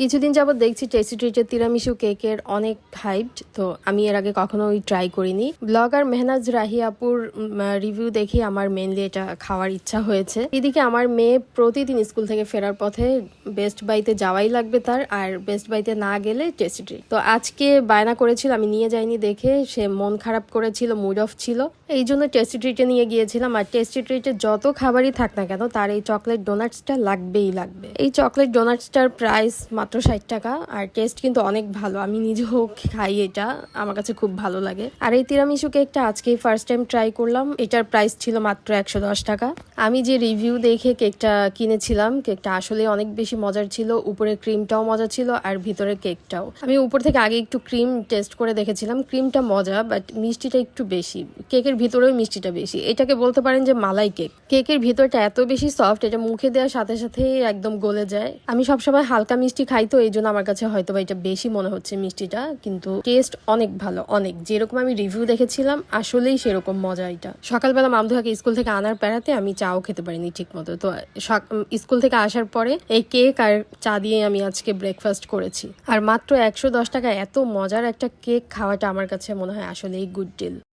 কিছুদিন যাবত দেখছি টেস্টি ট্রিটের তিরামিসু কেকের অনেক হাইপড তো আমি এর আগে কখনোই ট্রাই করিনি। ব্লগার মেহনাজ রাহিয়াপুর রিভিউ দেখে আমার মেনলি এটা খাওয়ার ইচ্ছা হয়েছে। এদিকে আমার মেয়ে প্রতিদিন স্কুল থেকে ফেরার পথে বেস্ট বাইতে যাওয়াই লাগবে তার, আর বেস্ট বাইতে না গেলে টেস্টি ট্রিট তো আজকে বায়না করেছিল, আমি নিয়ে যাইনি দেখে সে মন খারাপ করেছিল মুড অফ ছিল। এই জন্য টেস্টি ট্রিটে নিয়ে গিয়েছিলাম, আর টেস্টি ট্রিটে যত খাবারই থাক না কেন, তার এই চকলেট ডোনাটসটা লাগবেই লাগবে। এই চকলেট ডোনাটসটার প্রাইস মাত্র ষাট টাকা, আর টেস্ট কিন্তু অনেক ভালো। আমি নিজেও খাই এটা, আমার কাছে খুব ভালো লাগে। আর এই তিরামিসু কেকটা আজকেই ফার্স্ট টাইম ট্রাই করলাম। এটার প্রাইস ছিল মাত্র একশো দশ টাকা। আমি যে রিভিউ দেখে কেকটা কিনেছিলাম কেকটা আসলে অনেক বেশি মজার ছিল, উপরে ক্রিমটাও মজা ছিল, আর ভিতরে কেকটাও আমি উপর থেকে আগে একটু ক্রিম টেস্ট করে দেখেছিলাম। ক্রিমটা মজা বাট মিষ্টিটা একটু বেশি। কেকের ভিতরেও মিষ্টিটা বেশি। এটাকে বলতে পারেন যে মালাই কেক কেকের ভিতরটা এত বেশি সফট এটা মুখে দেওয়ার সাথে সাথে একদম গলে যায়। আমি সবসময় হালকা মিষ্টি খাই তো এই জন্য আমার কাছে হয়তো বা এটা বেশি মনে হচ্ছে মিষ্টিটা, কিন্তু টেস্ট অনেক ভালো, অনেক। যেরকম আমি রিভিউ দেখেছিলাম, আসলেই সেরকম মজা এটা। সকালবেলা মামদুহাকে স্কুল থেকে আনার পেড়াতে আমি চাও খেতে পারিনি ঠিক মতো তো সক- স্কুল থেকে আসার পরে এই কেক আর চা দিয়ে আমি আজকে ব্রেকফাস্ট করেছি। আর মাত্র একশো দশ টাকা এত মজার একটা কেক খাওয়াটা আমার কাছে মনে হয় আসলেই গুড ডিল